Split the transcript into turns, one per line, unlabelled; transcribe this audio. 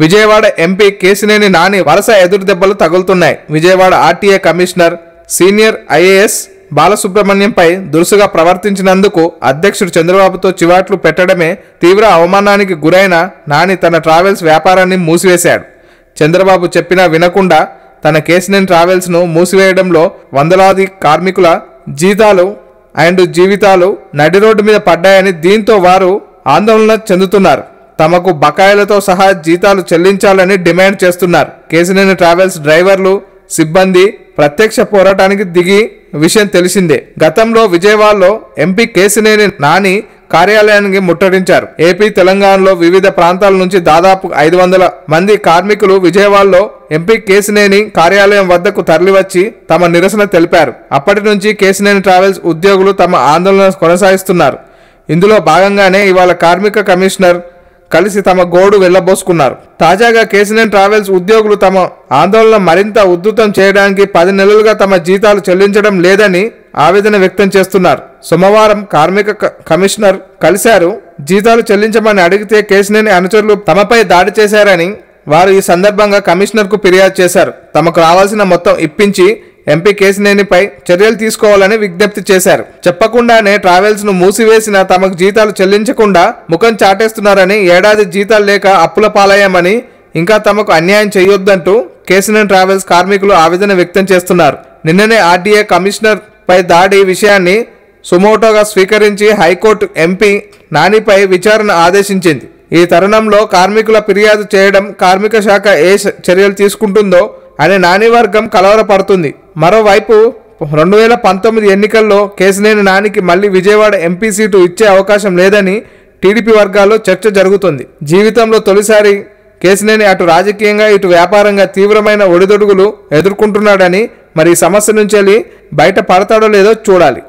Vijayawada MP Kesineni Nani వరుస ఎదురు దెబ్బలు తగులుతున్నాయి. Vijayawada R T A commissioner senior I A S బాలసుబ్రహ్మణ్యంపై దురుసుగా ప్రవర్తించినందుకు అధ్యక్షుడు చంద్రబాబుతో చివాట్లు పెట్టడమే తీవ్ర అవమానానికి గురైన నాని తన ట్రావెల్స్ వ్యాపారాన్ని మూసివేశాడు. చంద్రబాబు చెప్పినా వినకుండా తన కేసినేని ట్రావెల్స్ను మూసివేయడంలో వందలాది కార్మికుల జీతాలు అండ్ జీవితాలు నడి రోడ్డు మీద పడ్డాయని దీంతో వారు ఆందోళన చెందుతున్నారు. తమకు బకాయిలతో సహా జీతాలు చెల్లించాలని డిమాండ్ చేస్తున్నారు. కేసినేని ట్రావెల్స్ డ్రైవర్లు సిబ్బంది ప్రత్యక్ష పోరాటానికి దిగి విషయం తెలిసిందే. గతంలో విజయవాడలో ఎంపీ కేసినేని నాని కార్యాలయానికి ముట్టడించారు. ఏపీ తెలంగాణలో వివిధ ప్రాంతాల నుంచి దాదాపు ఐదు వందల మంది కార్మికులు విజయవాడలో ఎంపీ కేసినేని కార్యాలయం వద్దకు తరలివచ్చి తమ నిరసన తెలిపారు. అప్పటి నుంచి కేసినేని ట్రావెల్స్ ఉద్యోగులు తమ ఆందోళన కొనసాగిస్తున్నారు. ఇందులో భాగంగానే ఇవాళ కార్మిక కమిషనర్ కలిసి తమ గోడు వెళ్ళబోసుకున్నారు తాజాగా కేసీఎన్ ట్రావెల్స్ ఉద్యోగులు తమ ఆందోళన మరింత ఉద్ధృతం చేయడానికి పది నెలలుగా తమ జీతాలు చెల్లించడం లేదని ఆవేదన వ్యక్తం చేస్తున్నారు. సోమవారం కార్మిక క- కమిషనర్ కలిశారు. జీతాలు చెల్లించమని అడిగితే కేసినేని అనుచరులు తమపై దాడి చేశారని వారు ఈ సందర్భంగా కమిషనర్కు ఫిర్యాదు చేశారు. తమకు రావాల్సిన మొత్తం ఇప్పించి ఎంపీ కేసినేనిపై చర్యలు తీసుకోవాలని విజ్ఞప్తి చేశారు. చెప్పకుండానే ట్రావెల్స్ను మూసివేసిన తమకు జీతాలు చెల్లించకుండా ముఖం చాటేస్తున్నారని ఏడాది జీతాలు లేక అప్పుల పాలయ్యామని ఇంకా తమకు అన్యాయం చేయొద్దంటూ కేసినేని ట్రావెల్స్ కార్మికులు ఆవేదన వ్యక్తం చేస్తున్నారు. నిన్ననే ఆర్డీఏ కమిషనర్ పై దాడి విషయాన్ని సుమోటోగా స్వీకరించి హైకోర్టు ఎంపీ నానిపై విచారణ ఆదేశించింది. ఈ తరుణంలో కార్మికుల ఫిర్యాదు చేయడం కార్మిక శాఖ ఏ చర్యలు తీసుకుంటుందో అనే నాని వర్గం కలవరపడుతుంది. మరోవైపు రెండు వేల పంతొమ్మిది ఎన్నికల్లో కేసినేని నానికి మళ్ళీ విజయవాడ ఎంపీ సీటు ఇచ్చే అవకాశం లేదని టీడీపీ వర్గాల్లో చర్చ జరుగుతుంది. జీవితంలో తొలిసారి కేసినేని అటు రాజకీయంగా ఇటు వ్యాపారంగా తీవ్రమైన ఒడిదొడుగులు ఎదుర్కొంటున్నాడని మరి ఈ సమస్య నుంచి వెళ్ళి బయట పడతాడో లేదో చూడాలి.